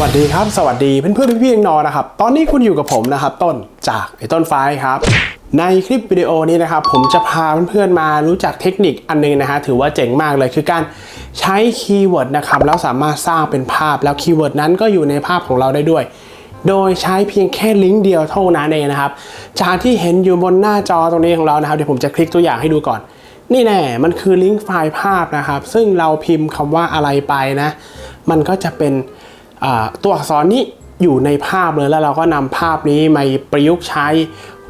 วัสดีครับ สวัสดีเพื่อนเพื่อนพี่ๆน้องนะครับ ตอนนี้คุณอยู่กับผมนะครับ ต้นจากไอ้ต้นไฟครับ ในคลิปวิดีโอนี้นะครับ ผมจะพาเพื่อนๆมารู้จักเทคนิคอันนึงนะฮะถือว่าเจ๋งมากเลยคือการใช้คีย์เวิร์ดนะครับแล้วสามารถสร้างเป็นภาพแล้วคีย์เวิร์ดนั้นก็อยู่ในภาพของเราได้ด้วย โดยใช้เพียงแค่ลิงก์เดียวเท่านั้นเองนะครับจากที่เห็นอยู่บนหน้าจอตรงนี้ของเรานะครับเดี๋ยวผมจะคลิกตัวอย่างให้ดูก่อนนี่แน่ มันคือลิงก์ไฟล์ภาพนะครับ ซึ่งเราพิมพ์คำว่าอะไรไปนะ มันก็จะเป็น ตัวอักษรนี้อยู่ในภาพเลยแล้วเราก็นำภาพนี้มาประยุกต์ใช้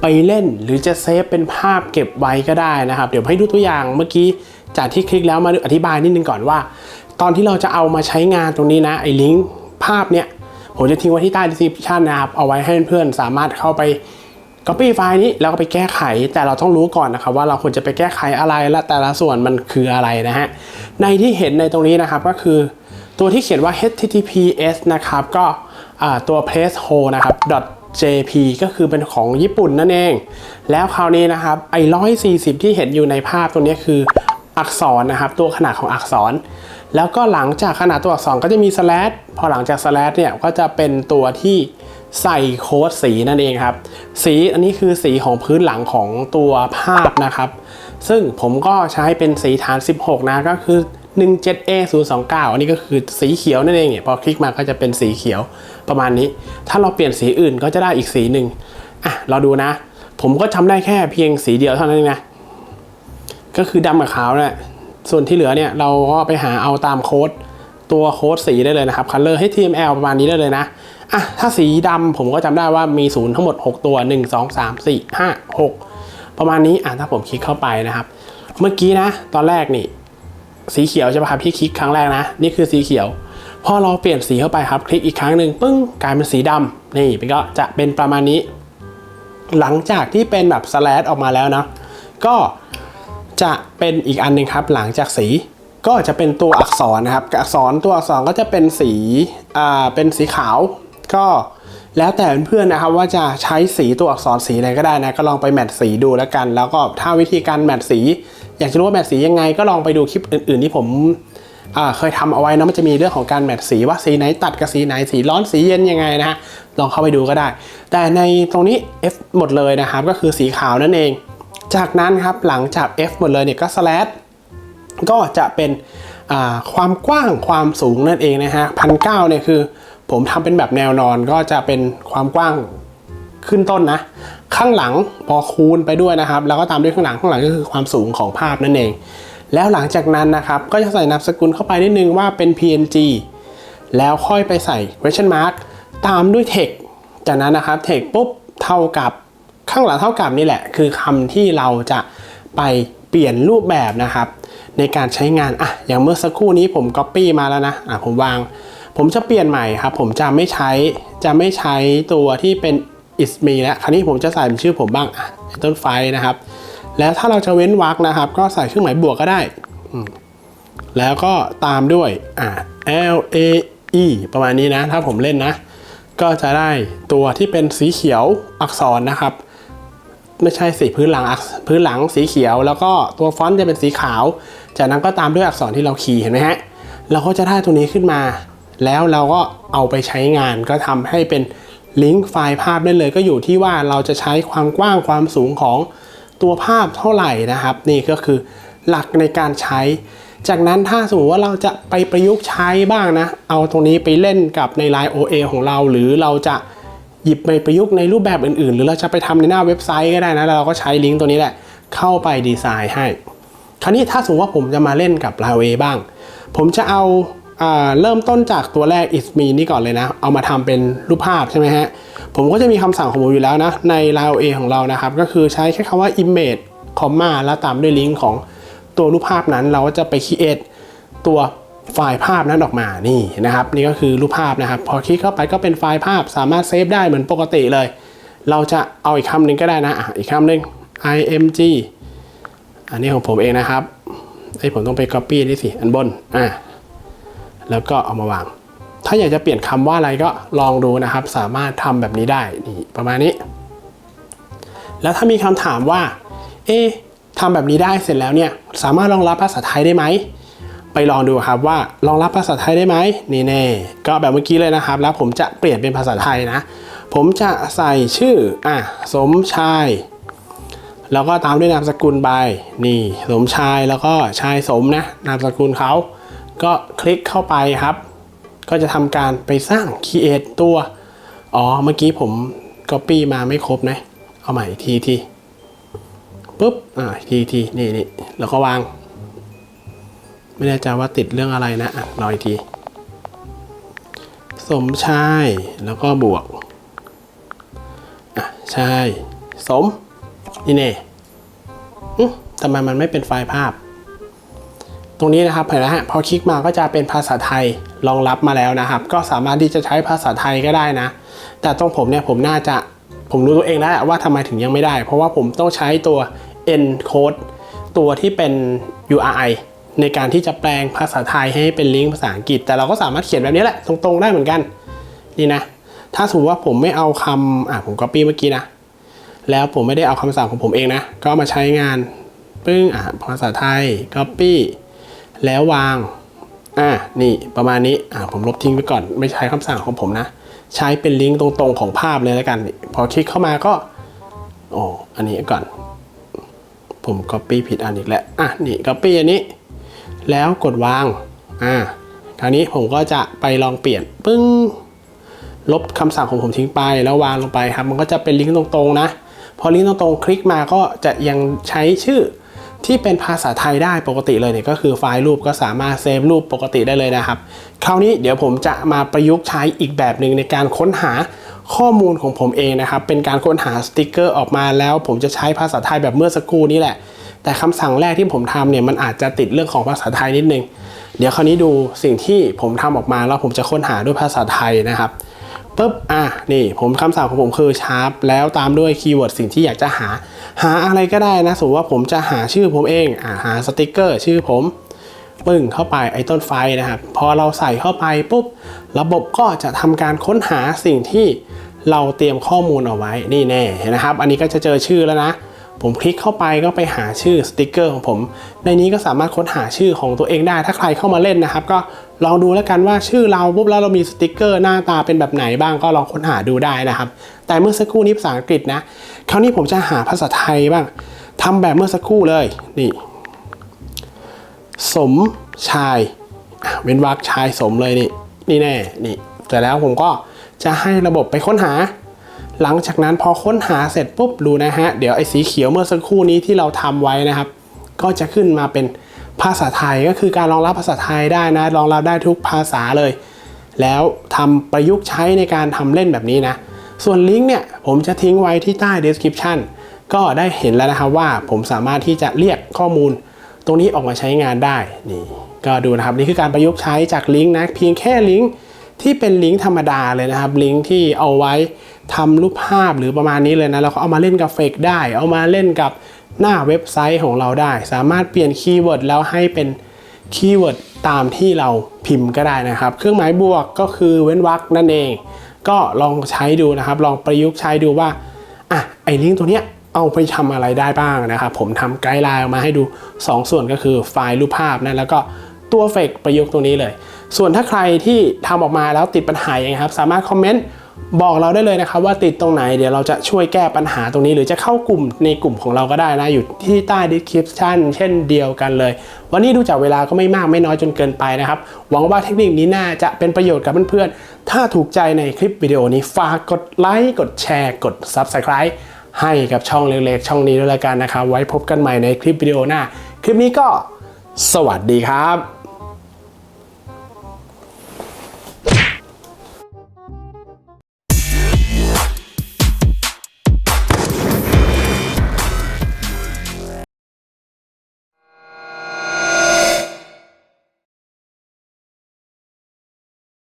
ไปเล่น หรือจะเซฟเป็นภาพเก็บไว้ก็ได้นะครับ เดี๋ยวให้ดูตัวอย่างเมื่อกี้จากที่คลิกแล้วมาอธิบายนิดนึงก่อนว่า ตอนที่เราจะเอามาใช้งานตรงนี้นะไอ้ลิงก์ภาพเนี่ยผมจะทิ้งไว้ที่ใต้ description นะครับ เอาไว้ให้เพื่อนๆสามารถเข้าไป Copy ไฟล์นี้แล้วก็ไปแก้ไข แต่เราต้องรู้ก่อนนะครับว่าเราควรจะไปแก้ไขอะไรและแต่ละส่วนมันคืออะไรนะฮะในที่เห็นในตรงนี้นะครับก็คือ ตัวที่เขียนว่า https นะครับ ก็ตัว placeholder นะครับ .jp ก็คือเป็นของญี่ปุ่นนั่นเอง แล้วคราวนี้นะครับไอ้140ที่เห็นอยู่ในภาพตรงนี้คืออักษรนะครับ ตัวขนาดของอักษร แล้วก็หลังจากขนาดตัวอักษรก็จะมี slash พอหลังจาก slash เนี่ยก็จะเป็นตัวที่ใส่โค้ดสีนั่นเองครับ สีอันนี้คือสีของพื้นหลังของตัวภาพนะครับ ซึ่งผมก็ใช้เป็นสีฐาน 16 นะก็คือ 17A 029 อันนี้ก็คือสีเขียวนั่นเองเนี่ยพอคลิกมาก็จะเป็นสีเขียวประมาณนี้ ถ้าเราเปลี่ยนสีอื่นก็จะได้อีกสีหนึ่งอะเราดูนะ ผมก็ทำได้แค่เพียงสีเดียวเท่านั้นนะก็คือดำกับขาวนี่ยส่วนที่เหลือเนี่ยเราก็ไปหาเอาตามโค้ดตัวโค้ดสีได้เลยนะครับ color HTML ประมาณนี้ได้เลยนะอะถ้าสีดำผมก็จำได้ว่ามีศูนย์ทั้งหมด 6 ตัว 1 2 3 4 5 6 ประมาณนี้อะถ้าผมคลิกเข้าไปนะครับ เมื่อกี้นะ ตอนแรกนี่ สีเขียวใช่ไหมครับที่คลิกครั้งแรกนะ นี่คือสีเขียว พอเราเปลี่ยนสีเข้าไปครับ คลิกอีกครั้งหนึ่งปึ้งกลายเป็นสีดำนี่มันก็จะเป็นประมาณนี้ หลังจากที่เป็นแบบสแลดออกมาแล้วนะก็จะเป็นอีกอันหนึ่งครับ หลังจากสีก็จะเป็นตัวอักษรนะครับอักษรตัวอักษรก็จะเป็นสีอ่าเป็นสีขาว ก็ แล้วแต่เพื่อนๆนะครับว่าจะใช้สีตัวอักษรสีอะไรก็ได้นะก็ลองไปแมทสีดูแล้วกัน แล้วก็ถ้าวิธีการแมทสี อยากจะรู้ว่าแมทสียังไงก็ลองไปดูคลิปอื่น ๆ ที่ผมเคยทำเอาไว้นะมันจะมีเรื่องของการแมทสีว่าสีไหนตัดกับสีไหนสีร้อนสีเย็นยังไงนะฮะลองเข้าไปดูก็ได้ แต่ในตรงนี้ F หมดเลยนะครับก็คือสีขาวนั่นเอง จากนั้นครับหลังจาก F หมดเลยเนี่ยก็ slash ก็จะเป็นความกว้างความสูงนั่นเองนะฮะพันเเนี่ยคือ ผมทำเป็นแบบแนวนอนก็จะเป็นความกว้างขึ้นต้นนะ ข้างหลังพอคูณไปด้วยนะครับ แล้วก็ตามด้วยข้างหลังข้างหลังก็คือความสูงของภาพนั่นเอง แล้วหลังจากนั้นนะครับก็จะใส่นามสกุลเข้าไปนิดนึงว่าเป็น PNG แล้วค่อยไปใส่ question mark ตามด้วย text จากนั้นนะครับ text ปุ๊บเท่ากับข้างหลังเท่ากับนี่แหละ คือคำที่เราจะไปเปลี่ยนรูปแบบนะครับ ในการใช้งานอะอย่างเมื่อสักครู่นี้ผม Copy มาแล้วนะอะผมวาง ผมจะเปลี่ยนใหม่ครับ ผมจะไม่ใช้จะไม่ใช้ตัวที่เป็น is me แล้วคราวนี้ผมจะใส่เป็นชื่อผมบ้างต้นไฟนะครับ แล้วถ้าเราจะเว้นวรรคนะครับ ก็ใส่เครื่องหมายบวกก็ได้ แล้วก็ตามด้วยอะ L A E ประมาณนี้นะ ถ้าผมเล่นนะ ก็จะได้ตัวที่เป็นสีเขียวอักษรนะครับ ไม่ใช่สีพื้นหลังอักพื้นหลังสีเขียว แล้วก็ตัวฟอนต์จะเป็นสีขาว จากนั้นก็ตามด้วยอักษรที่เราคีย์เห็นไหมฮะเราก็จะได้ตัวนี้ขึ้นมา แล้วเราก็เอาไปใช้งานก็ทำให้เป็นลิงก์ไฟล์ภาพได้เลยก็อยู่ที่ว่าเราจะใช้ความกว้างความสูงของตัวภาพเท่าไหร่นะครับ นี่ก็คือหลักในการใช้ จากนั้นถ้าสมมติว่าเราจะไปประยุกต์ใช้บ้างนะ เอาตรงนี้ไปเล่นกับใน Line OA ของเรา หรือเราจะหยิบไปประยุกต์ในรูปแบบอื่นๆ หรือเราจะไปทำในหน้าเว็บไซต์ก็ได้นะเราก็ใช้ลิงก์ตัวนี้แหละเข้าไปดีไซน์ให้ คราวนี้ถ้าสมมติว่าผมจะมาเล่นกับ l a w a บ้าง ผมจะเอา เริ่มต้นจากตัวแรก is me นี่ก่อนเลยนะ เอามาทำเป็นรูปภาพใช่ไหมฮะ ผมก็จะมีคำสั่งของผมอยู่แล้วนะ ใน l a w a ของเรานะครับ ก็คือใช้แค่คำว่า image comma แล้วตามด้วยลิงก์ของตัวรูปภาพนั้น เราก็จะไป create ตัวไฟล์ภาพนั้นออกมา นี่นะครับ นี่ก็คือรูปภาพนะครับ พอคลิกเข้าไปก็เป็นไฟล์ภาพ สามารถเซฟได้เหมือนปกติเลย เราจะเอาอีกคำหนึ่งก็ได้นะอะอีกคำหนึ่ง img อันนี้ของผมเองนะครับไอ้ผมต้องไป copy นี่สิ อันบน อะ แล้วก็เอามาวาง ถ้าอยากจะเปลี่ยนคำว่าอะไรก็ลองดูนะครับ สามารถทำแบบนี้ได้นี่ประมาณนี้ แล้วถ้ามีคำถามว่า เอ๊ทำแบบนี้ได้เสร็จแล้วเนี่ยสามารถรองรับภาษาไทยได้ไหมไปไปลองดูครับว่ารองรับภาษาไทยได้ไหมนี่แน่ก็แบบเมื่อกี้เลยนะครับ แล้วผมจะเปลี่ยนเป็นภาษาไทยนะ ผมจะใส่ชื่ออะสมชาย แล้วก็ตามด้วยนามสกุลไปนี่สมชายแล้วก็ชายสมนะนามสกุลเขา ก็คลิกเข้าไปครับ ก็จะทำการไปสร้าง create ตัว อ๋อ เมื่อกี้ผม copy มาไม่ครบนะ เอาใหม่ทีทีปุ๊บ อ่าทีทีนี่นี่แล้วก็วาง ไม่แน่ใจว่าติดเรื่องอะไรนะอะรออีกที สมชาย แล้วก็บวก อะใชายสม นี่เน่ทำไมมันไม่เป็นไฟล์ภาพ ตรงนี้นะครับเห็นไหมฮะพอคลิกมาก็จะเป็นภาษาไทยรองรับมาแล้วนะครับ ก็สามารถที่จะใช้ภาษาไทยก็ได้นะ แต่ตรงผมเนี่ยผมน่าจะผมรู้ตัวเองแล้วว่าทำไมถึงยังไม่ได้ เพราะว่าผมต้องใช้ตัว encode ตัวที่เป็น URI ในการที่จะแปลงภาษาไทยให้เป็นลิงก์ภาษาอังกฤษ แต่เราก็สามารถเขียนแบบนี้แหละตรงๆได้เหมือนกันนี่นะถ้าสมมติว่าผมไม่เอาคำอะผม copy เมื่อกี้นะแล้วผมไม่ได้เอาคำสั่งของผมเองนะก็มาใช้งานปึ้งอะภาษาไทย copy แล้ววาง อะนี่ประมาณนี้ อะผมลบทิ้งไปก่อน ไม่ใช้คำสั่งของผมนะ ใช้เป็นลิงก์ตรงๆของภาพเลยแล้วกัน พอคลิกเข้ามาก็ โอ้อันนี้ก่อน ผม copy ผิดอันอีกแล้ว อะ นี่ copy อันนี้ แล้วกดวาง อะคราวนี้ผมก็จะไปลองเปลี่ยน ปึ้ง ลบคำสั่งของผมทิ้งไป แล้ววางลงไปครับ มันก็จะเป็นลิงก์ตรงๆนะ พอลิงก์ตรงๆ คลิกมาก็จะยังใช้ชื่อ ที่เป็นภาษาไทยได้ปกติเลยเนี่ยก็คือไฟล์รูปก็สามารถเซฟรูปปกติได้เลยนะครับ คราวนี้เดี๋ยวผมจะมาประยุกต์ใช้อีกแบบหนึ่งในการค้นหาข้อมูลของผมเองนะครับ เป็นการค้นหาสติกเกอร์ออกมาแล้ว ผมจะใช้ภาษาไทยแบบเมื่อสักครู่นี้แหละ แต่คำสั่งแรกที่ผมทำเนี่ยมันอาจจะติดเรื่องของภาษาไทยนิดนึง เดี๋ยวคราวนี้ดูสิ่งที่ผมทำออกมาแล้วผมจะค้นหาด้วยภาษาไทยนะครับ ปุ๊บอะนี่ผมคำสั่งของผมคือ sharp แล้วตามด้วยคีย์เวิร์ดสิ่งที่อยากจะหา หาอะไรก็ได้นะสมมติว่าผมจะหาชื่อผมเองอะหาสติกเกอร์ชื่อผมปึ้งเข้าไปไอ้ต้นไฟนะครับพอเราใส่เข้าไปปุ๊บระบบก็จะทำการค้นหาสิ่งที่เราเตรียมข้อมูลเอาไว้นี่แน่นะครับ อันนี้ก็จะเจอชื่อแล้วนะ ผมคลิกเข้าไปก็ไปหาชื่อสติกเกอร์ของผม ในนี้ก็สามารถค้นหาชื่อของตัวเองได้ ถ้าใครเข้ามาเล่นนะครับ ก็ลองดูแล้วกันว่าชื่อเราปุ๊บแล้วเรามีสติกเกอร์หน้าตาเป็นแบบไหนบ้างก็ลองค้นหาดูได้นะครับ แต่เมื่อสักครู่นี้ภาษาอังกฤษนะ คราวนี้ผมจะหาภาษาไทยบ้างทำแบบเมื่อสักครู่เลยนี่สมชายเว้นวรรคชายสมเลยนี่นี่แน่นี่แต่แล้วผมก็จะให้ระบบไปค้นหา หลังจากนั้นพอค้นหาเสร็จปุ๊บดูนะฮะ เดี๋ยวไอ้สีเขียวเมื่อสักครู่นี้ที่เราทำไว้นะครับ ก็จะขึ้นมาเป็นภาษาไทยก็คือการรองรับภาษาไทยได้นะรองรับได้ทุกภาษาเลย แล้วทำประยุกต์ใช้ในการทำเล่นแบบนี้นะ ส่วนลิงก์เนี่ยผมจะทิ้งไว้ที่ใต้ description ก็ได้เห็นแล้วนะครับว่าผมสามารถที่จะเรียกข้อมูล ตรงนี้ออกมาใช้งานได้นี่ก็ดูนะครับนี่คือการประยุกต์ใช้จากลิงก์นะเพียงแค่ลิงก์ ที่เป็นลิงก์ธรรมดาเลยนะครับ ลิงก์ที่เอาไว้ทำรูปภาพหรือประมาณนี้เลยนะแล้วก็เอามาเล่นกับเฟกได้ เอามาเล่นกับหน้าเว็บไซต์ของเราได้ สามารถเปลี่ยนคีย์เวิร์ดแล้วให้เป็นคีย์เวิร์ดตามที่เราพิมพ์ก็ได้นะครับ เครื่องหมายบวกก็คือเว้นวรรคนั่นเอง ก็ลองใช้ดูนะครับ ลองประยุกต์ใช้ดูว่าอะไอ้ลิงก์ตัวเนี้ยเอาไปทำอะไรได้บ้างนะครับ ผมทำไกด์ไลน์ออกมาให้ดู 2ส่วนก็คือไฟล์รูปภาพนะแล้วก็ ตัวเฟกประยุกต์ตรงนี้เลย ส่วนถ้าใครที่ทำออกมาแล้วติดปัญหาอย่างครับ สามารถคอมเมนต์บอกเราได้เลยนะครับว่าติดตรงไหนเดี๋ยวเราจะช่วยแก้ปัญหาตรงนี้ หรือจะเข้ากลุ่มในกลุ่มของเราก็ได้นะ อยู่ที่ใต้ description เช่นเดียวกันเลย วันนี้ดูจากเวลาก็ไม่มากไม่น้อยจนเกินไปนะครับ หวังว่าเทคนิคนี้น่าจะเป็นประโยชน์กับเพื่อนๆ ถ้าถูกใจในคลิปวิดีโอนี้ฝากกดไลค์กดแชร์ กด subscribe ให้กับช่องเล็กๆช่องนี้ด้วยละกันนะครับ ไว้พบกันใหม่ในคลิปวิดีโอหน้า คลิปนี้ก็ สวัสดีครับ